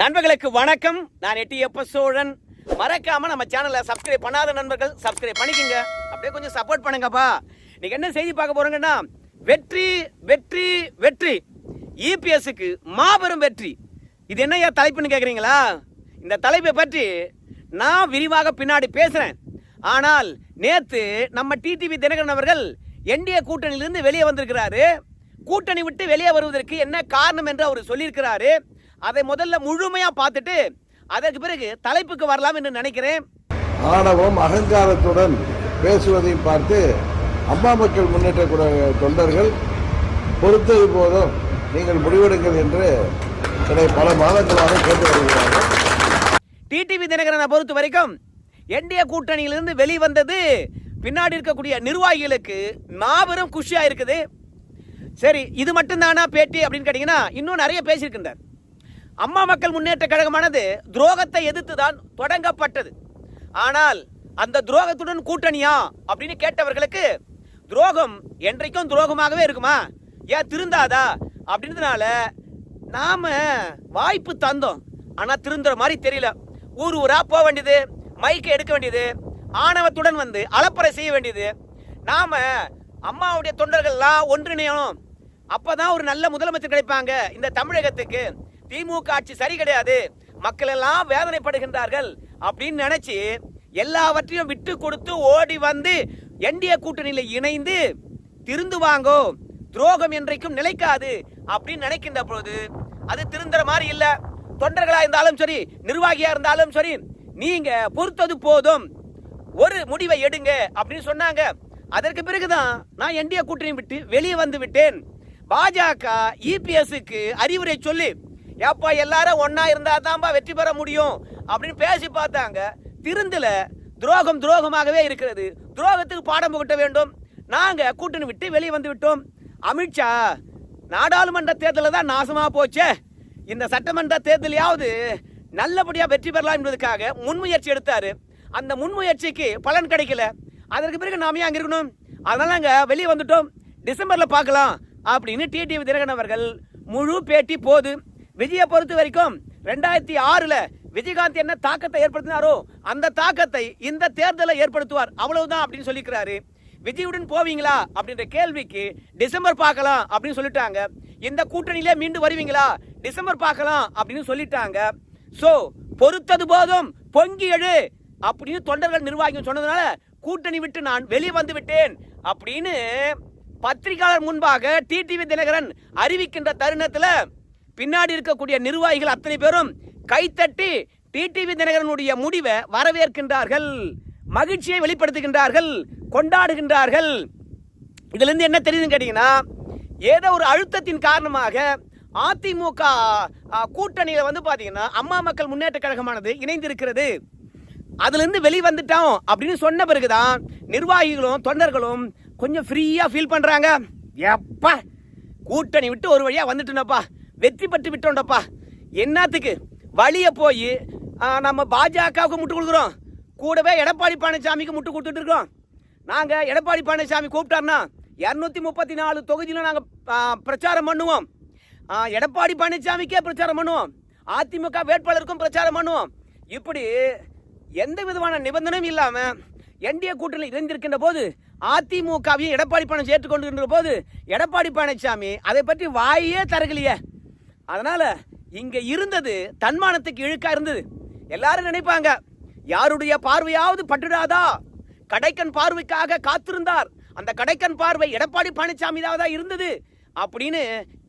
நண்பர்களுக்கு வணக்கம். நான் எட்டி எப்ப சோழன். மறக்காம நம்ம சேனலை சப்ஸ்கிரைப் பண்ணாத நண்பர்கள் சப்ஸ்கிரைப் பண்ணிக்கோங்க. அப்படியே கொஞ்சம் சப்போர்ட் பண்ணுங்கப்பா. இன்னைக்கு என்ன செய்தி பார்க்க போறோங்கன்னா வெற்றி வெற்றி வெற்றி. இபிஎஸ்க்கு மாபெரும் வெற்றி. இது என்னய்யா தலைப்புன்னு கேட்குறீங்களா இந்த தலைப்பை பற்றி நான் விரிவாக பின்னாடி பேசுகிறேன் ஆனால் நேற்று நம்ம டிடிவி தினகரன் அவர்கள் என்டிஏ கூட்டணியிலிருந்து வெளியே வந்திருக்கிறாரு. கூட்டணி விட்டு வெளியே வருவதற்கு என்ன காரணம் என்று அவர் சொல்லியிருக்கிறாரு. அதை முதல்ல முழுமையா பார்த்துட்டு அதற்கு பிறகு தலைப்புக்கு வரலாம் என்று நினைக்கிறேன். ஆணவம் அகங்காரத்துடன் பேசுவதையும் பார்த்து அம்மா மக்கள் முன்னேற்ற குழு தொண்டர்கள் பொறுத்தது போதும் நீங்கள் முடிவெடுங்கள் என்று என்னை பல மாதங்களாக கேட்டு வருகிறார்கள் டிடிவி தினகரனை பொறுத்த வரைக்கும் என்டிஏ கூட்டணியிலிருந்து வெளிவந்தது பின்னாடி இருக்கக்கூடிய நிர்வாகிகளுக்கு மாபெரும் குஷியா இருக்குது. சரி இது மட்டும்தானா பேட்டி அப்படின்னு கேட்டீங்கன்னா இன்னும் நிறைய பேசியிருக்கின்றார். அம்மா மக்கள் முன்னேற்ற கழகமானது துரோகத்தை எதிர்த்து தான் தொடங்கப்பட்டது. ஆனால் அந்த துரோகத்துடன் கூட்டணியா அப்படின்னு கேட்டவர்களுக்கு துரோகம் என்றைக்கும் துரோகமாகவே இருக்குமா? ஏன் திருந்தாதா? அப்படின்றதுனால நாம வாய்ப்பு தந்தோம். ஆனா திருந்துற மாதிரி தெரியல. ஊர் ஊரா போக வேண்டியது மைக்கை எடுக்க வேண்டியது ஆணவத்துடன் வந்து அலப்பறை செய்ய வேண்டியது. நாம அம்மாவுடைய தொண்டர்கள்லாம் ஒன்றிணையணும். அப்பதான் ஒரு நல்ல முதலமைச்சர் கிடைப்பாங்க இந்த தமிழகத்துக்கு. திமுக ஆட்சி சரி கிடையாது. மக்கள் எல்லாம் வேதனைப்படுகின்றார்கள் அப்படின்னு நினைச்சு எல்லாவற்றையும் விட்டு கொடுத்து ஓடி வந்து என்டிஏ கூட்டணியில் இணைந்து திருந்துவாங்கோ துரோகம் என்றைக்கும் நிலைக்காது அப்படின்னு நினைக்கின்ற பொழுது அது திருந்துற மாதிரி இல்ல. தொண்டர்களா இருந்தாலும் சரி நிர்வாகியா இருந்தாலும் சரி நீங்க பொறுத்தது போதும். ஒரு முடிவை எடுங்க அப்படின்னு சொன்னாங்க. அதற்கு பிறகுதான் நான் என்டிஏ கூட்டணி விட்டு வெளியே வந்து விட்டேன். பாஜக இபிஎஸ்க்கு அறிவுரை சொல்லி ஏப்பா எல்லாரும் ஒன்னா இருந்தா தான்ப்பா வெற்றி பெற முடியும் அப்படின்னு பேசி பார்த்தாங்க. திருந்தல துரோகம் துரோகமாகவே இருக்கிறது. துரோகத்துக்கு பாடம் புகட்ட வேண்டும். நாங்க கூட்டணி விட்டு வெளியே வந்து விட்டோம். அமித்ஷா நாடாளுமன்ற தேர்தலில் தான் நாசமாக போச்சே. இந்த சட்டமன்ற தேர்தலையாவது நல்லபடியாக வெற்றி பெறலாம் என்பதற்காக முன்முயற்சி எடுத்தார். அந்த முன்முயற்சிக்கு பலன் கிடைக்கல. அதற்கு பிறகு நாம ஏன் இருக்கணும்? அதனால் நாங்கள் வெளியே வந்துட்டோம். டிசம்பரில் பார்க்கலாம் அப்படின்னு டிடிவி தினகரன் அவர்கள் முழு பேட்டி போது விஜயை பொறுத்த வரைக்கும் ரெண்டாயிரத்தி ஆறுல விஜயகாந்த் என்ன தாக்கத்தை ஏற்படுத்தினாரோ அந்த தாக்கத்தை இந்த தேர்தலை ஏற்படுத்துவார். அவ்வளவுதான் அப்படின்னு சொல்லிக்கிறாரு. விஜயுடன் போவீங்களா அப்படின்ற கேள்விக்கு டிசம்பர் பார்க்கலாம் அப்படின்னு சொல்லிட்டாங்க. இந்த கூட்டணியிலே மீண்டும் வருவீங்களா? டிசம்பர் பார்க்கலாம் அப்படின்னு சொல்லிட்டாங்க. சோ பொறுத்தது போதும் பொங்கி எழு அப்படின்னு தொண்டர்கள் நிர்வாகிகள் சொன்னதுனால கூட்டணி விட்டு நான் வெளியே வந்து விட்டேன் அப்படின்னு பத்திரிகையாளர் முன்பாக டிடிவி தினகரன் அறிவிக்கின்ற தருணத்துல பின்னாடி இருக்கக்கூடிய நிர்வாகிகள் அத்தனை பேரும் கைத்தட்டி டிடிவி தினகரனுடைய முடிவை வரவேற்கின்றார்கள். மகிழ்ச்சியை வெளிப்படுத்துகின்றார்கள் கொண்டாடுகின்றார்கள். இதுல இருந்து என்ன தெரியுதுன்னு கேட்டீங்கன்னா ஏதோ ஒரு அழுத்தத்தின் காரணமாக அதிமுக கூட்டணியில் கூட்டணியில வந்து பாத்தீங்கன்னா அம்மா மக்கள் முன்னேற்ற கழகமானது இணைந்திருக்கிறது. அதுலேருந்து வெளி வந்துட்டோம் அப்படின்னு சொன்ன பிறகுதான் நிர்வாகிகளும் தொண்டர்களும் கொஞ்சம் ஃப்ரீயாக ஃபீல் பண்ணுறாங்க எப்பா கூட்டணி விட்டு ஒரு வழியாக வந்துட்டுனப்பா. வெற்றி பெற்று விட்டோம்டப்பா. என்னத்துக்கு? வழிய போய் நம்ம பாஜகவுக்கு முட்டு கொடுக்குறோம். கூடவே எடப்பாடி பழனிசாமிக்கு முட்டு கொடுத்துட்டு இருக்கோம் நாங்கள் எடப்பாடி பழனிசாமி கூப்பிட்டாருன்னா இரநூத்தி முப்பத்தி நாலு தொகுதியில் நாங்கள் பிரச்சாரம் பண்ணுவோம். எடப்பாடி பழனிசாமிக்கே பிரச்சாரம் பண்ணுவோம். அதிமுக வேட்பாளருக்கும் பிரச்சாரம் பண்ணுவோம். இப்படி எந்த விதமான நிபந்தனையும் இல்லாமல் என்டிஏ கூட்டணியில் இணைந்திருக்கின்ற போது அதிமுகவையும் எடப்பாடி பழனிசாமி ஏற்றுக்கொண்டிருக்கின்ற போது எடப்பாடி பழனிசாமி அதை பற்றி வாயே தரகலையே அதனால இங்க இருந்தது தன்மானத்துக்கு இழுக்கா இருந்தது. எல்லாரும் நினைப்பாங்க யாருடைய பார்வையாவது பட்டுடாதா? கடைக்கன் பார்வைக்காக காத்திருந்தார். அந்த கடைக்கன் பார்வை எடப்பாடி பழனிசாமி தான் இருந்தது. அப்படின்னு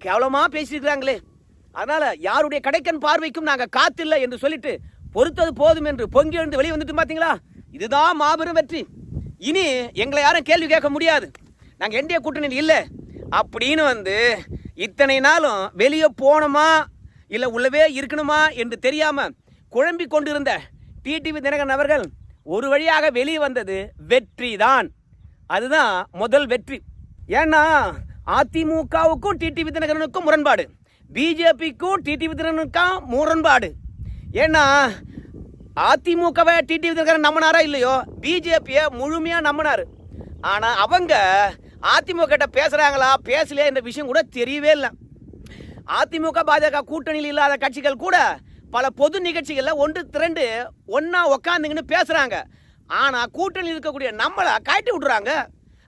கேவலமா பேசியிருக்கிறாங்களே. அதனால யாருடைய கடைக்கன் பார்வைக்கும் நாங்க காத்தில்லை என்று சொல்லிட்டு பொறுத்தது போதும் என்று பொங்கி எழுந்து வெளியே வந்துட்டு பாத்தீங்களா? இதுதான் மாபெரும் வெற்றி. இனி எங்களை யாரும் கேள்வி கேட்க முடியாது. நாங்க என்டிஏ கூட்டணியில் இல்லை. அப்படின்னு வந்து இத்தனை நாளும் வெளியே போகணுமா? இல்லை உள்ளவே இருக்கணுமா என்று தெரியாமல் குழம்பி கொண்டிருந்த டிடிவி தினகரன் அவர்கள் ஒரு வழியாக வெளியே வந்தது வெற்றி தான் அதுதான் முதல் வெற்றி. ஏன்னா அதிமுகவுக்கும் டிடிவி தினகரனுக்கும் முரண்பாடு. பிஜேபிக்கும் டிடிவி தினகரனுக்கும் முரண்பாடு. ஏன்னா அதிமுகவை டிடிவி தினகரன் நம்பினாரா இல்லையோ? பிஜேபியை முழுமையாக நம்பினார். ஆனால் அவங்க அதிமுக கிட்ட பேசுறாங்களா? பேசலையா என்ற விஷயம் கூட தெரியவே இல்லை. அதிமுக பாஜக கூட்டணியில் இல்லாத கட்சிகள் கூட பல பொது நிகழ்ச்சிகளில் ஒன்று திரண்டு ஒன்றா உக்காந்துங்கன்னு பேசுகிறாங்க ஆனால் கூட்டணியில் இருக்கக்கூடிய நம்மளை காட்டி விட்றாங்க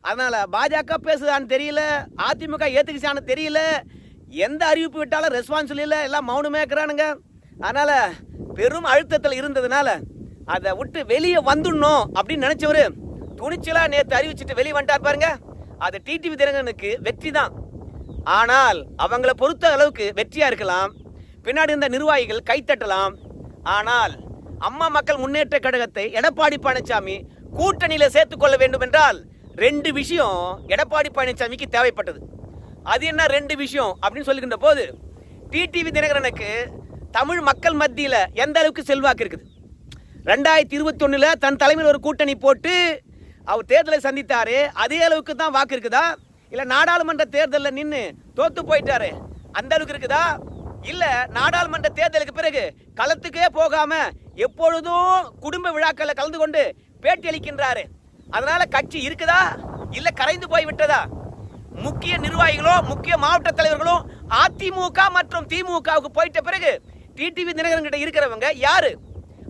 அதனால் பாஜக பேசுதான்னு தெரியல அதிமுக ஏற்றுக்குச்சான்னு தெரியல எந்த அறிவிப்பு விட்டாலும் ரெஸ்பான்ஸ் இல்லை எல்லாம் மௌனமே இருக்கிறானுங்க. அதனால் பெரும் அழுத்தத்தில் இருந்ததுனால அதை விட்டு வெளியே வந்துடணும் அப்படின்னு நினச்சவர் துணிச்சலாக நேற்று அறிவிச்சிட்டு வெளியே வந்துட்டார் பாருங்க. அது டிடிவி தினகரனுக்கு வெற்றி தான் ஆனால் அவங்கள பொறுத்த அளவுக்கு வெற்றியா இருக்கலாம். பின்னாடி இருந்த நிர்வாகிகள் கைத்தட்டலாம் ஆனால் அம்மா மக்கள் முன்னேற்ற கழகத்தை எடப்பாடி பழனிசாமி கூட்டணியில சேர்த்து கொள்ள வேண்டும் என்றால் ரெண்டு விஷயம் எடப்பாடி பழனிசாமிக்கு தேவைப்பட்டது. அது என்ன ரெண்டு விஷயம் அப்படின்னு சொல்லுகின்ற போது டிடிவி தினகரனுக்கு தமிழ் மக்கள் மத்தியில் எந்த அளவுக்கு செல்வாக்கு இருக்குது? ரெண்டாயிரத்தி இருபத்தி ஒன்றில் தன் தலைமையில் ஒரு கூட்டணி போட்டு அவர் தேர்தலை சந்தித்தாரு அதே அளவுக்கு தான் வாக்கு இருக்குதா? இல்ல நாடாளுமன்ற தேர்தலில் நின்று தோத்து போயிட்டாரு அந்த அளவுக்கு இருக்குதா? இல்ல நாடாளுமன்ற தேர்தலுக்கு பிறகு களத்துக்கே போகாம எப்பொழுதும் குடும்ப விழாக்களில் கலந்து கொண்டு பேட்டி அளிக்கின்றாரு. அதனால கட்சி இருக்குதா? இல்ல கரைந்து போய் விட்டதா? முக்கிய நிர்வாகிகளோ முக்கிய மாவட்ட தலைவர்களோ அதிமுக மற்றும் திமுகவுக்கு போயிட்ட பிறகு டிடிவி தினகரன் கிட்ட இருக்கிறவங்க யாரு?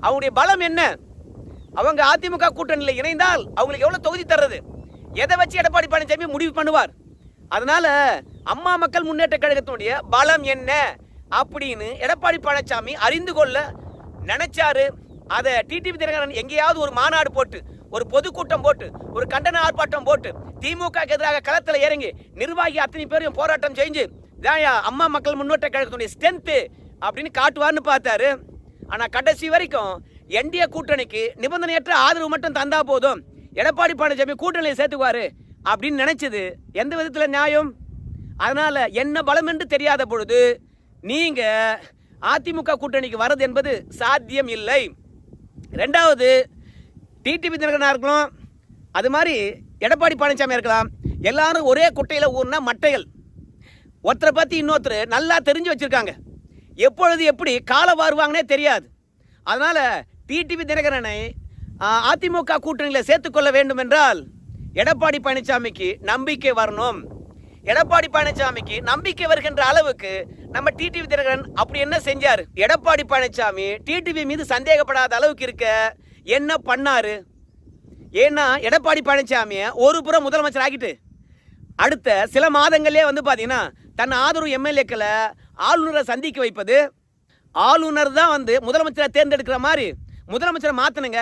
அவங்களுடைய பலம் என்ன? அவங்க அதிமுக கூட்டணியில் இணைந்தால் அவங்களுக்கு எவ்வளோ தொகுதி தர்றது? எதை வச்சு எடப்பாடி பழனிசாமி முடிவு பண்ணுவார்? அதனால அம்மா மக்கள் முன்னேற்ற கழகத்தினுடைய பலம் என்ன? அப்படின்னு எடப்பாடி பழனிசாமி அறிந்து கொள்ள நினைச்சாரு. அதை டிடிவி தினகரன் எங்கேயாவது ஒரு மாநாடு போட்டு ஒரு பொதுக்கூட்டம் போட்டு ஒரு கண்டன ஆர்ப்பாட்டம் போட்டு திமுக எதிராக களத்தில் இறங்கி நிர்வாகி அத்தனை பேரையும் போராட்டம் செஞ்சு தாயா அம்மா மக்கள் முன்னேற்ற கழகத்தினுடைய ஸ்ட்ரென்த்து அப்படின்னு காட்டுவார்னு பார்த்தாரு. ஆனால் கடைசி வரைக்கும் என்டிஏ கூட்டணிக்கு நிபந்தனையற்ற ஆதரவு மட்டும் தந்தா போதும். எடப்பாடி பழனிசாமி கூட்டணியில் சேர்த்துக்குவாரு அப்படின்னு நினைச்சது எந்த விதத்தில் நியாயம்? அதனால என்ன பலம் என்று தெரியாத பொழுது நீங்க அதிமுக கூட்டணிக்கு வர்றது என்பது சாத்தியம் இல்லை. ரெண்டாவது டிடிவி தினகரனா இருக்கலாம். அது மாதிரி எடப்பாடி பழனிசாமி இருக்கலாம். எல்லாரும் ஒரே குட்டையில் ஊர்னா மட்டைகள். ஒருத்தரை பற்றி இன்னொருத்தர் நல்லா தெரிஞ்சு வச்சுருக்காங்க. எப்பொழுது எப்படி காலை வாருவாங்கன்னே தெரியாது. அதனால் டிடிவி தினகரனை அதிமுக கூட்டணியில் சேர்த்துக்கொள்ள வேண்டும் என்றால் எடப்பாடி பழனிசாமிக்கு நம்பிக்கை வரணும். எடப்பாடி பழனிசாமிக்கு நம்பிக்கை வருகின்ற அளவுக்கு நம்ம டிடிவி தினகரன் அப்படி என்ன செஞ்சார்? எடப்பாடி பழனிசாமி டிடிவி மீது சந்தேகப்படாத அளவுக்கு இருக்க என்ன பண்ணாரு? ஏன்னா எடப்பாடி பழனிசாமியை ஒரு புறம் முதலமைச்சர் ஆக்கிட்டு அடுத்த சில மாதங்களே வந்து பார்த்தீங்கன்னா தன் ஆதரவு எம்எல்ஏக்களை ஆளுநரை சந்திக்க வைப்பது ஆளுநர் தான் வந்து முதலமைச்சரை தேர்ந்தெடுக்கிற மாதிரி முதலமைச்சரை மாற்றணுங்க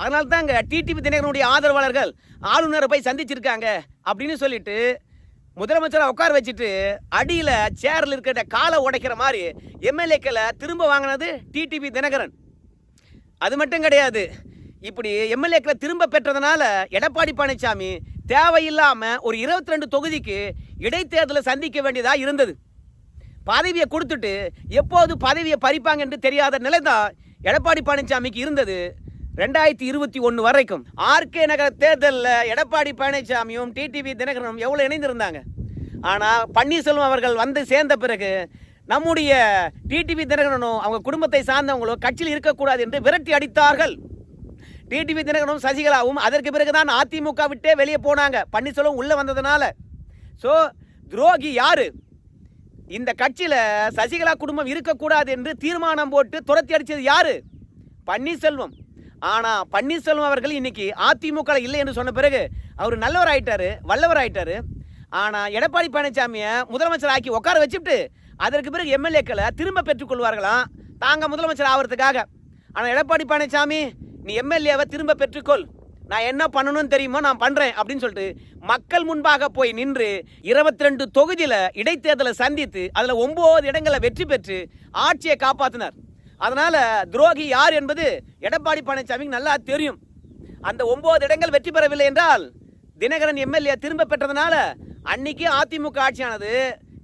அதனால தாங்க டிடிவி தினகரனுடைய ஆதரவாளர்கள் ஆளுநரை போய் சந்திச்சிருக்காங்க அப்படின்னு சொல்லிட்டு முதலமைச்சரை உட்கார வச்சுட்டு அடியில் சேரில் இருக்கிற காலை உடைக்கிற மாதிரி எம்எல்ஏக்களை திரும்ப வாங்கினது டிடிபி தினகரன். அது மட்டும் கிடையாது. இப்படி எம்எல்ஏக்களை திரும்ப பெற்றதுனால எடப்பாடி பழனிசாமி தேவையில்லாமல் ஒரு இருபத்தி ரெண்டு தொகுதிக்கு இடைத்தேர்தலை சந்திக்க வேண்டியதாக இருந்தது. பதவியை கொடுத்துட்டு எப்போது பதவியை பறிப்பாங்க என்று தெரியாத நிலை தான் எடப்பாடி பழனிசாமிக்கு இருந்தது ரெண்டாயிரத்தி இருபத்தி ஒன்று வரைக்கும். ஆர்கே நகர் தேர்தலில் எடப்பாடி பழனிசாமியும் டிடிவி தினகரனும் எவ்வளோ இணைந்திருந்தாங்க? ஆனால் பன்னீர்செல்வம் அவர்கள் வந்து சேர்ந்த பிறகு நம்முடைய டிடிவி தினகரனும் அவங்க குடும்பத்தை சார்ந்தவங்களோ கட்சியில் இருக்கக்கூடாது என்று விரட்டி அடித்தார்கள். டிடிவி தினகரனும் சசிகலாவும் அதற்கு பிறகுதான் அதிமுக விட்டே வெளியே போனாங்க. பன்னீர்செல்வம் உள்ளே வந்ததுனால. ஸோ துரோகி யாரு? இந்த கட்சியில சசிகலா குடும்பம் இருக்கக்கூடாது என்று தீர்மானம் போட்டு துரத்தி அடிச்சது யாரு? பன்னீர்செல்வம். ஆனா பன்னீர்செல்வம் அவர்கள் இன்னைக்கு அதிமுக இல்லை என்று சொன்ன பிறகு அவர் நல்லவர் ஆயிட்டாரு வல்லவர் ஆயிட்டாரு ஆனா எடப்பாடி பழனிசாமியை முதலமைச்சர் ஆக்கி உட்கார வச்சுட்டு அதற்கு பிறகு எம்எல்ஏக்களை திரும்ப பெற்றுக்கொள்வார்களாம் தாங்க முதலமைச்சர் ஆகிறதுக்காக ஆனா எடப்பாடி பழனிசாமி நீ எம்எல்ஏவை திரும்ப பெற்றுக்கொள். நான் என்ன பண்ணணும்னு தெரியுமோ நான் பண்ணுறேன் அப்படின்னு சொல்லிட்டு மக்கள் முன்பாக போய் நின்று இருபத்தி ரெண்டு தொகுதியில் இடைத்தேர்தலை சந்தித்து அதில் ஒம்பது இடங்களை வெற்றி பெற்று ஆட்சியை காப்பாற்றினார் அதனால் துரோகி யார் என்பது எடப்பாடி பழனிசாமிக்கு நல்லா தெரியும். அந்த ஒம்பது இடங்கள் வெற்றி பெறவில்லை என்றால் தினகரன் எம்எல்ஏ திரும்ப பெற்றதுனால அன்னைக்கு அதிமுக ஆட்சியானது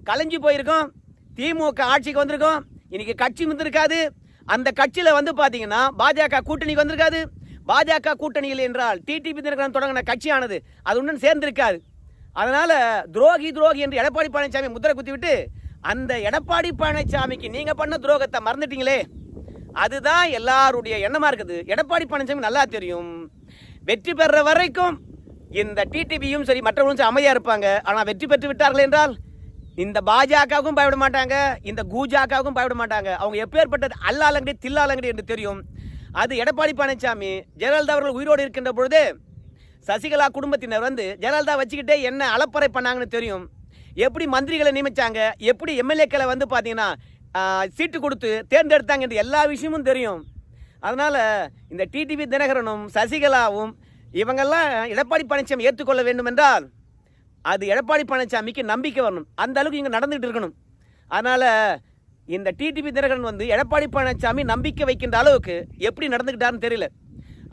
கலைஞ்சு போயிருக்கும். திமுக ஆட்சிக்கு வந்திருக்கும். இன்னைக்கு கட்சி வந்திருக்காது அந்த கட்சியில் வந்து பார்த்தீங்கன்னா பாஜக கூட்டணிக்கு வந்திருக்காது. பாஜக கூட்டணியில் என்றால் டிடிபி தினகரன் தொடங்கின கட்சியானது அது ஒன்றும் சேர்ந்திருக்காது. அதனால் துரோகி துரோகி என்று எடப்பாடி பழனிசாமி முத்திரை குத்திவிட்டு அந்த எடப்பாடி பழனிசாமிக்கு நீங்கள் பண்ண துரோகத்தை மறந்துட்டீங்களே. அதுதான் எல்லாருடைய எண்ணமாக இருக்குது. எடப்பாடி பழனிசாமி நல்லா தெரியும். வெற்றி பெற வரைக்கும் இந்த டிடிபியும் சரி மற்றவர்களும் சரி அமைதியாக இருப்பாங்க. ஆனால் வெற்றி பெற்று விட்டார்கள் என்றால் இந்த பாஜகவுக்கும் பயப்பட மாட்டாங்க இந்த கூஜாக்காவுக்கும் பயப்பட மாட்டாங்க. அவங்க எப்பேற்பட்டது அல்லாலங்கடி தில்லாலங்கடி என்று தெரியும். அது எடப்பாடி பழனிசாமி ஜெயலலிதா அவர்கள் உயிரோடு இருக்கின்ற பொழுது சசிகலா குடும்பத்தினர் வந்து ஜெயலலிதா வச்சுக்கிட்டே என்ன அலப்பறை பண்ணாங்கன்னு தெரியும். எப்படி மந்திரிகளை நியமித்தாங்க எப்படி எம்எல்ஏக்களை வந்து பார்த்தீங்கன்னா சீட்டு கொடுத்து தேர்ந்தெடுத்தாங்க என்று எல்லா விஷயமும் தெரியும். அதனால் இந்த டிடிவி தினகரனும் சசிகலாவும் இவங்கெல்லாம் எடப்பாடி பழனிசாமி ஏற்றுக்கொள்ள வேண்டும் என்றால் அது எடப்பாடி பழனிசாமிக்கு நம்பிக்கை வரணும். அந்த அளவுக்கு இங்கே நடந்துகிட்டு இருக்கணும். அதனால் இந்த டிடிபி தினகரன் வந்து எடப்பாடி பழனிசாமி நம்பிக்கை வைக்கின்ற அளவுக்கு எப்படி நடந்துக்கிட்டாருன்னு தெரியல.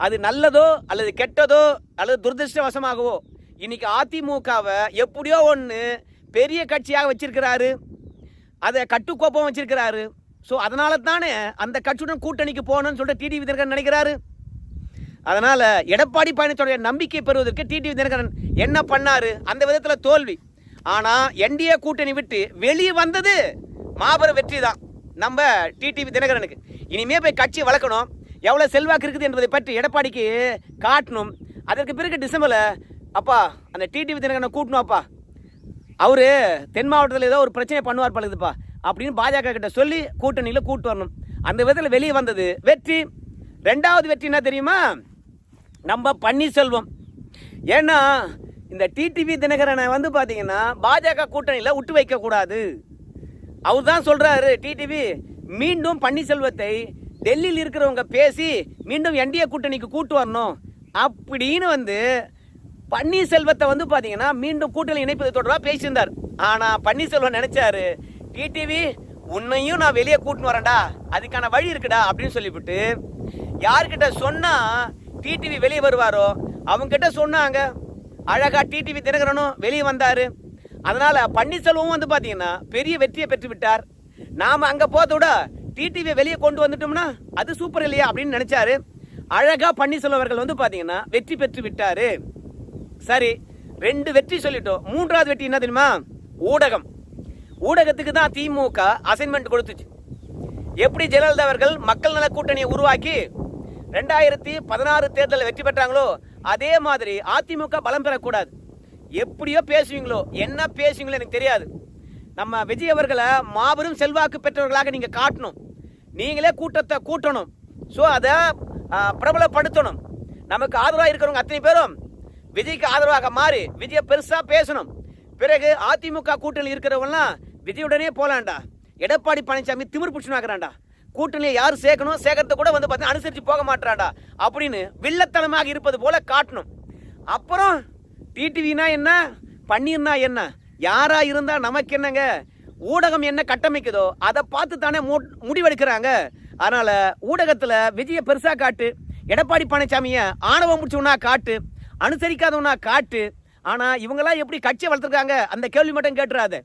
அது நல்லதோ அல்லது கெட்டதோ அல்லது துரதிருஷ்டவசமாகவோ இன்னைக்கு அதிமுகவை எப்படியோ ஒன்று பெரிய கட்சியாக வச்சிருக்கிறாரு. அதை கட்டுக்கோப்பம் வச்சிருக்கிறாரு. ஸோ அதனால தானே அந்த கட்சியுடன் கூட்டணிக்கு போகணும்னு சொல்லிட்டு டிடிவி தினகரன் நினைக்கிறாரு. அதனால் எடப்பாடி பழனிசாமியோட நம்பிக்கை பெறுவதற்கு டிடிவி தினகரன் என்ன பண்ணாரு? அந்த விதத்தில் தோல்வி. ஆனால் என்டிஏ கூட்டணி விட்டு வெளியே வந்தது மாபெரும் வெற்றி தான் நம்ம டிடிவி தினகரனுக்கு. இனிமே போய் கட்சி வளர்க்கணும். எவ்வளோ செல்வாக்கு இருக்குது என்பதை பற்றி எடப்பாடிக்கு காட்டணும். அதற்கு பிறகு டிசம்பரில் அப்பா அந்த டிடிவி தினகரனை கூட்டணும் அப்பா. தென் மாவட்டத்தில் ஏதோ ஒரு பிரச்சனை பண்ணுவார் பழகுதுப்பா அப்படின்னு பாஜக கிட்ட சொல்லி கூட்டணியில் கூட்டு வரணும். அந்த விதத்தில் வெளியே வந்தது வெற்றி. ரெண்டாவது வெற்றி என்ன தெரியுமா? நம்ம பன்னீர்செல்வம். ஏன்னா இந்த டிடிவி தினகரனை வந்து பார்த்தீங்கன்னா பாஜக கூட்டணியில் விட்டு வைக்கக்கூடாது. அவர் தான் சொல்கிறாரு டிடிவி மீண்டும் பன்னீர்செல்வத்தை டெல்லியில் இருக்கிறவங்க பேசி மீண்டும் என்டிஏ கூட்டணிக்கு கூட்டு வரணும். அப்படின்னு வந்து பன்னீர்செல்வத்தை வந்து பார்த்தீங்கன்னா மீண்டும் கூட்டணி இணைப்பது தொடர்பாக பேசியிருந்தார். ஆனால் பன்னீர்செல்வம் நினைச்சாரு டிடிவி உன்னையும் நான் வெளியே கூட்டின்னு வரேன்டா அதுக்கான வழி இருக்குடா அப்படின்னு சொல்லிவிட்டு யார்கிட்ட சொன்னா டிடிவி வெளியே வருவாரோ அவங்க கிட்ட சொன்னாங்க. அழகா டிடிவி தினகரனும் வெளியே வந்தாரு. அதனால பன்னீர்செல்வமும் வந்து பாத்தீங்கன்னா பெரிய வெற்றியை பெற்று விட்டார் நாம அங்க போறத விட டிடிவியை வெளியே கொண்டு வந்துட்டோம்னா அது சூப்பர் இல்லையா அப்படின்னு நினைச்சாரு. அழகா பன்னீர்செல்வம் அவர்கள் வந்து பாத்தீங்கன்னா வெற்றி பெற்று விட்டாரு சரி ரெண்டு வெற்றி சொல்லிட்டோம். மூன்றாவது வெற்றி என்ன தெரியுமா? ஊடகம். ஊடகத்துக்கு தான் திமுக அசைன்மெண்ட் கொடுத்துச்சு. எப்படி ஜெயலலிதா அவர்கள் மக்கள் நல கூட்டணியை உருவாக்கி ரெண்டாயிரத்தி பதினாறு தேர்தலில் வெற்றி பெற்றாங்களோ அதே மாதிரி அதிமுக பலம் பெறக்கூடாது. எப்படியோ பேசுவீங்களோ என்ன பேசுவீங்களோ எனக்கு தெரியாது. நம்ம விஜய் அவர்களை மாபெரும் செல்வாக்கு பெற்றவர்களாக நீங்கள் காட்டணும். நீங்களே கூட்டத்தை கூட்டணும். ஸோ அதை பிரபலப்படுத்தணும். நமக்கு ஆதரவாக இருக்கிறவங்க அத்தனை பேரும் விஜய்க்கு ஆதரவாக மாறி விஜயை பெருசாக பேசணும். பிறகு அதிமுக கூட்டணியில் இருக்கிறவங்கலாம் விஜயுடனே போகலாண்டா எடப்பாடி பழனிசாமி திமிர் புடிச்சுனாக்குறான்டா கூட்டணியை யார் சேர்க்கணும்? சேர்க்கறத கூட வந்து பார்த்தீங்கன்னா அனுசரித்து போக மாட்டாண்டா அப்படின்னு வில்லத்தனமாக இருப்பது போல காட்டணும். அப்புறம் டிடிவினா என்ன? பன்னீர்னா என்ன? யாரா இருந்தா நமக்கு என்னங்க? ஊடகம் என்ன கட்டமைக்குதோ அதை பார்த்து தானே மு- முடிவெடுக்கிறாங்க. அதனால் ஊடகத்தில் விஜய பெருசாக காட்டு. எடப்பாடி பழனிசாமியை ஆணவம் முடிச்சவனா காட்டு. அனுசரிக்காதவனா காட்டு. ஆனால் இவங்கெல்லாம் எப்படி கட்சியை வளர்த்துருக்காங்க? அந்த கேள்வி மட்டும் கேட்டுறாத.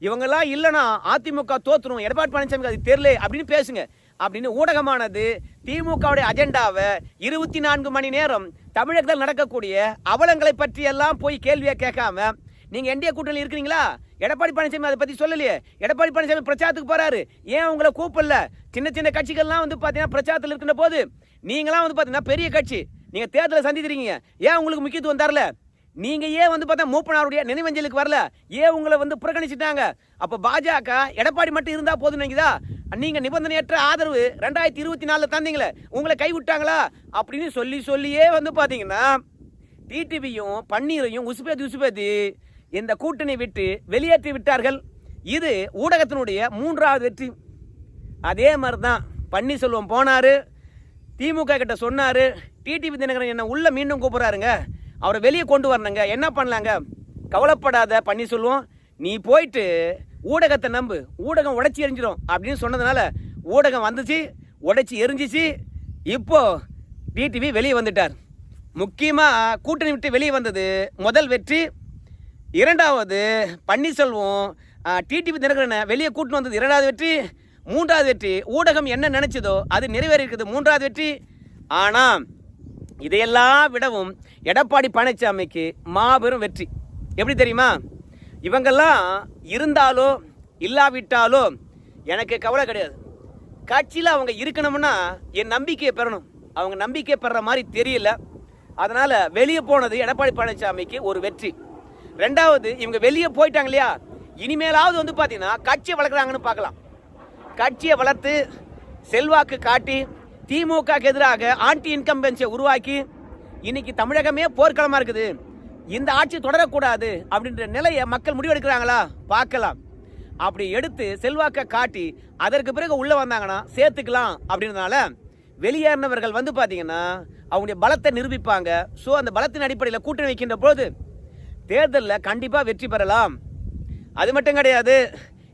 இவங்கெல்லாம் இல்லைனா அதிமுக தோத்துரும். எடப்பாடி பழனிசாமிக்கு அது தெரியல அப்படின்னு பேசுங்க. அப்படின்னு ஊடகமானது திமுகவுடைய அஜெண்டாவை இருபத்தி நான்கு மணி நேரம் தமிழகத்தில் நடக்கக்கூடிய அவலங்களை பற்றி எல்லாம் போய் கேள்வியை கேட்காம நீங்க என்டிஏ கூட்டணி இருக்கிறீங்களா? எடப்பாடி பழனிசாமி அதை பத்தி சொல்லலையே. எடப்பாடி பழனிசாமி பிரச்சாரத்துக்கு போறாரு. ஏன் உங்களை கூப்பிடல? சின்ன சின்ன கட்சிகள்லாம் வந்து பாத்தீங்கன்னா பிரச்சாரத்தில் இருக்கின்ற போது நீங்களாம் வந்து பாத்தீங்கன்னா பெரிய கட்சி. நீங்க தேர்தலை சந்திக்கிறீங்க ஏன் உங்களுக்கு முக்கியத்துவம் தரல? நீங்க ஏன் வந்து பார்த்தா மூப்பனாருடைய நினைவஞ்சலுக்கு வரல? ஏன் உங்களை வந்து புறக்கணிச்சிட்டாங்க? அப்ப பாஜக எடப்பாடி மட்டும் இருந்தா போதும் நினைக்குதா? நீங்க நிபந்தனையற்ற ஆதரவு ரெண்டாயிரத்தி இருபத்தி நாலுல தந்தீங்களே உங்களை கைவிட்டாங்களா அப்படின்னு சொல்லி சொல்லியே வந்து பாத்தீங்கன்னா டிடிவியும் பன்னீரையும் உசுபேதி உசுபேதி இந்த கூட்டணி விட்டு வெளியேற்றி விட்டார்கள். இது ஊடகத்தினுடைய மூன்றாவது வெற்றி. அதே மாதிரி தான் பன்னீர்செல்வம் போனாரு. திமுக கிட்ட சொன்னாரு டிடிவி தினகரன் என்ன உள்ள மீண்டும் கூப்பிடுறாருங்க. அவரை வெளியே கொண்டு வரணுங்க. என்ன பண்ணலாங்க? கவலைப்படாத பன்னீர்செல்வம். நீ போயிட்டு ஊடகத்தை நம்பு. ஊடகம் உடைச்சி எரிஞ்சிடும் அப்படின்னு சொன்னதுனால ஊடகம் வந்துச்சு உடைச்சி எரிஞ்சிச்சு. இப்போ டிடிவி வெளியே வந்துட்டார். முக்கியமாக கூட்டணி விட்டு வெளியே வந்தது முதல் வெற்றி இரண்டாவது பன்னீர்செல்வம் டிடிவி தினகரனை வெளியே கூட்டின்னு வந்தது இரண்டாவது வெற்றி மூன்றாவது வெற்றி. ஊடகம் என்ன நினைச்சதோ அது நிறைவேறியிருக்குது மூன்றாவது வெற்றி. ஆனால் இதையெல்லாம் விடவும் எடப்பாடி பழனிசாமிக்கு மாபெரும் வெற்றி. எப்படி தெரியுமா? இவங்கெல்லாம் இருந்தாலோ இல்லாவிட்டாலோ எனக்கு கவலை கிடையாது. கட்சியில் அவங்க இருக்கணும்னா என் நம்பிக்கையை பெறணும். அவங்க நம்பிக்கை பெற மாதிரி தெரியல. அதனால் வெளியே போனது எடப்பாடி பழனிசாமிக்கு ஒரு வெற்றி. ரெண்டாவது இவங்க வெளியே போயிட்டாங்க இல்லையா? இனிமேலாவது வந்து பார்த்தீங்கன்னா கட்சியை வளர்க்குறாங்கன்னு பார்க்கலாம். கட்சியை வளர்த்து செல்வாக்கு காட்டி திமுகக்கு எதிராக ஆன்டி இன்கம்பென்சியை உருவாக்கி இன்னைக்கு தமிழகமே போர்க்களமாக இருக்குது. இந்த ஆட்சி தொடரக்கூடாது அப்படின்ற நிலையை மக்கள் முடிவெடுக்கிறாங்களா? பார்க்கலாம். அப்படி எடுத்து செல்வாக்கை காட்டி அதற்கு பிறகு உள்ள வந்தாங்கன்னா சேர்த்துக்கலாம் அப்படின்றதுனால வெளியேறினவர்கள் வந்து பார்த்தீங்கன்னா அவங்களுடைய பலத்தை நிரூபிப்பாங்க. ஸோ அந்த பலத்தின் அடிப்படையில் கூட்டணி வைக்கின்ற போது தேர்தலில் கண்டிப்பாக வெற்றி பெறலாம். அது மட்டும் கிடையாது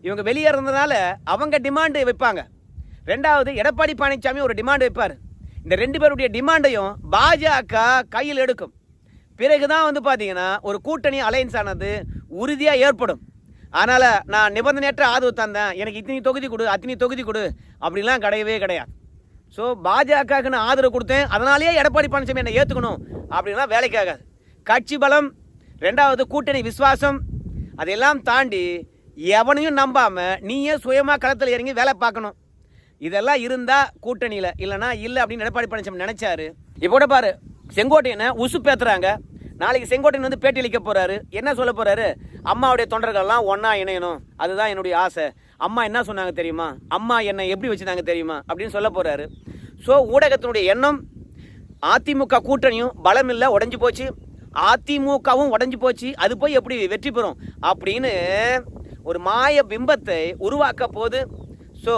இவங்க வெளியேறதுனால அவங்க டிமாண்டு வைப்பாங்க. ரெண்டாவது எடப்பாடி பழனிசாமி ஒரு டிமாண்ட் வைப்பார். இந்த ரெண்டு பேருடைய டிமாண்டையும் பாஜக கையில் எடுக்கும். பிறகுதான் வந்து பார்த்தீங்கன்னா ஒரு கூட்டணி அலையன்ஸ் ஆனது உறுதியாக ஏற்படும். அதனால் நான் நிபந்தனையற்ற ஆதரவு தந்தேன். எனக்கு இத்தனை தொகுதி கொடு அத்தனை தொகுதி கொடு அப்படிலாம் கிடையவே கிடையாது. ஸோ பாஜகவுக்கு நான் ஆதரவு கொடுத்தேன். அதனாலேயே எடப்பாடி பழனிசாமி என்னை ஏற்றுக்கணும் அப்படின்லாம் வேலைக்காகாது கட்சி பலம் ரெண்டாவது கூட்டணி விசுவாசம் அதையெல்லாம் தாண்டி எவனையும் நம்பாமல் நீயே சுயமாக களத்தில் இறங்கி வேலை பார்க்கணும். இதெல்லாம் இருந்தால் கூட்டணியில் இல்லைன்னா இல்லை அப்படின்னு எடப்பாடி பழனிசாமி நினைச்சாரு. இப்போ கூட பாரு செங்கோட்டையனை உசு பேத்துறாங்க நாளைக்கு செங்கோட்டையன் வந்து பேட்டி அளிக்க போறாரு. என்ன சொல்ல போறாரு? அம்மாவுடைய தொண்டர்கள்லாம் ஒன்றா இணையணும். அதுதான் என்னுடைய ஆசை. அம்மா என்ன சொன்னாங்க தெரியுமா? அம்மா என்னை எப்படி வச்சுருந்தாங்க தெரியுமா? அப்படின்னு சொல்ல போறாரு. ஸோ ஊடகத்தினுடைய எண்ணம் அதிமுக கூட்டணியும் பலம் இல்லை போச்சு. அதிமுகவும் உடஞ்சி போச்சு. அது போய் எப்படி வெற்றி பெறும்? அப்படின்னு ஒரு மாய பிம்பத்தை உருவாக்க போது ஸோ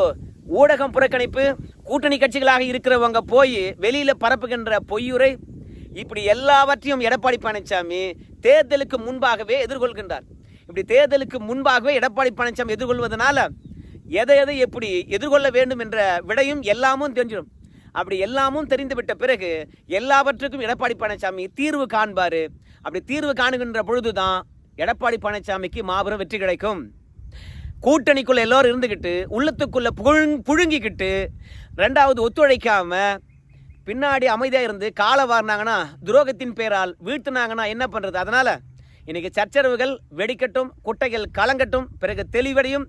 ஊடகம் புறக்கணிப்பு கூட்டணி கட்சிகளாக இருக்கிறவங்க போய் வெளியில் பரப்புகின்ற பொய்யுரை இப்படி எல்லாவற்றையும் எடப்பாடி பழனிசாமி தேர்தலுக்கு முன்பாகவே எதிர்கொள்கின்றார். இப்படி தேர்தலுக்கு முன்பாகவே எடப்பாடி பழனிசாமி எதிர்கொள்வதனால எதை எதை எப்படி எதிர்கொள்ள வேண்டும் என்ற விடையும் எல்லாமும் தெரிஞ்சிடும். அப்படி எல்லாமும் தெரிந்துவிட்ட பிறகு எல்லாவற்றுக்கும் எடப்பாடி பழனிசாமி தீர்வு காண்பார். அப்படி தீர்வு காணுகின்ற பொழுதுதான் எடப்பாடி பழனிசாமிக்கு மாபெரும் வெற்றி கிடைக்கும். கூட்டணிக்குள்ளே எல்லோரும் இருந்துக்கிட்டு உள்ளத்துக்குள்ளே புழுங் புழுங்கிக்கிட்டு ரெண்டாவது ஒத்துழைக்காமல் பின்னாடி அமைதியாக இருந்து காலை வாரினாங்கன்னா துரோகத்தின் பேரால் வீழ்த்தினாங்கன்னா என்ன பண்ணுறது அதனால் இன்றைக்கி சச்சரவுகள் வெடிக்கட்டும் குட்டைகள் கலங்கட்டும் பிறகு தெளிவடையும்.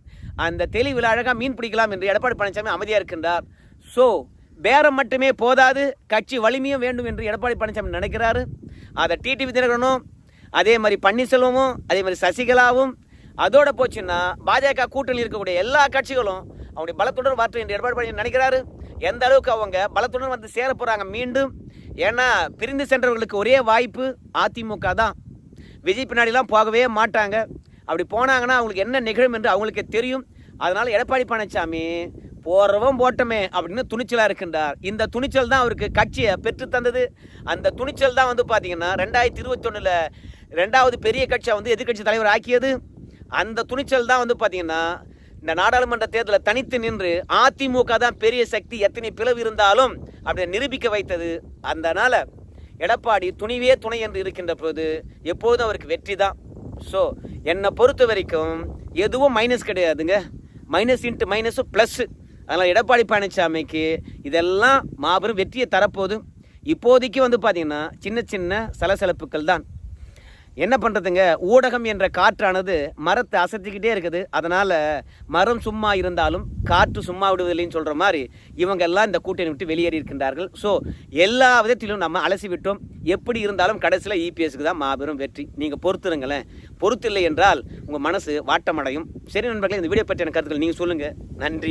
அந்த தெளிவில் அழகாக மீன் பிடிக்கலாம் என்று எடப்பாடி பழனிசாமி அமைதியாக இருக்கின்றார். ஸோ பேரம் மட்டுமே போதாது கட்சி வலிமையும் வேண்டும் என்று எடப்பாடி பழனிசாமி நினைக்கிறாரு. அதை டிடிவி தினகரனும் அதே மாதிரி பன்னீர்செல்வமும் அதே மாதிரி சசிகலாவும் அதோட போச்சுன்னா பாஜக கூட்டணி இருக்கக்கூடிய எல்லா கட்சிகளும் அவங்களுடைய பலத்துடன் வார்த்தை என்று எடப்பாடி பழனிசாமி நினைக்கிறாரு. எந்த அளவுக்கு அவங்க பலத்துடன் வந்து சேர போகிறாங்க மீண்டும்? ஏன்னா பிரிந்து சென்றவர்களுக்கு ஒரே வாய்ப்பு அதிமுக தான். விஜய் பின்னாடிலாம் போகவே மாட்டாங்க. அப்படி போனாங்கன்னா அவங்களுக்கு என்ன நிகழும் என்று அவங்களுக்கு தெரியும். அதனால் எடப்பாடி பழனிசாமி போறவன் போட்டமே அப்படின்னு துணிச்சலாக இருக்கின்றார். இந்த துணிச்சல் தான் அவருக்கு கட்சியை பெற்று தந்தது. அந்த துணிச்சல் தான் வந்து பார்த்தீங்கன்னா ரெண்டாயிரத்தி இருபத்தொன்னுல ரெண்டாவது பெரிய கட்சியை வந்து எதிர்க்கட்சி தலைவர் ஆக்கியது. அந்த துணிச்சல் தான் வந்து பார்த்தீங்கன்னா இந்த நாடாளுமன்ற தேர்தலில் தனித்து நின்று அதிமுக தான் பெரிய சக்தி எத்தனை பிளவு இருந்தாலும் அப்படி நிரூபிக்க வைத்தது. அதனால் எடப்பாடி துணிவே துணை என்று இருக்கின்ற போது எப்போதும் அவருக்கு வெற்றி தான். ஸோ என்னை பொறுத்த வரைக்கும் எதுவும் மைனஸ் கிடையாதுங்க. மைனஸ் இன்ட்டு மைனஸும் ப்ளஸ்ஸு அதனால் எடப்பாடி பழனிசாமிக்கு இதெல்லாம் மாபெரும் வெற்றியை தரப்போகுது. இப்போதைக்கு வந்து பார்த்திங்கன்னா சின்ன சின்ன சலசலப்புகள் தான். என்ன பண்ணுறதுங்க ஊடகம் என்ற காற்றானது மரத்தை அசத்திக்கிட்டே இருக்குது. அதனால் மரம் சும்மா இருந்தாலும் காற்று சும்மா விடுவதில்லைன்னு சொல்கிற மாதிரி இவங்க எல்லாம் இந்த கூட்டணி விட்டு வெளியேறி இருக்கின்றார்கள். ஸோ எல்லா விதத்திலும் நம்ம அலசி விட்டோம். எப்படி இருந்தாலும் கடைசியில் இபிஎஸ்க்கு தான் மாபெரும் வெற்றி. நீங்கள் பொறுத்துருங்களேன். பொறுத்தில்லை என்றால் உங்கள் மனசு வாட்டமடையும். சரி நண்பர்களே இந்த வீடியோ பற்றியான கருத்துக்கள் நீங்கள் சொல்லுங்கள் நன்றி.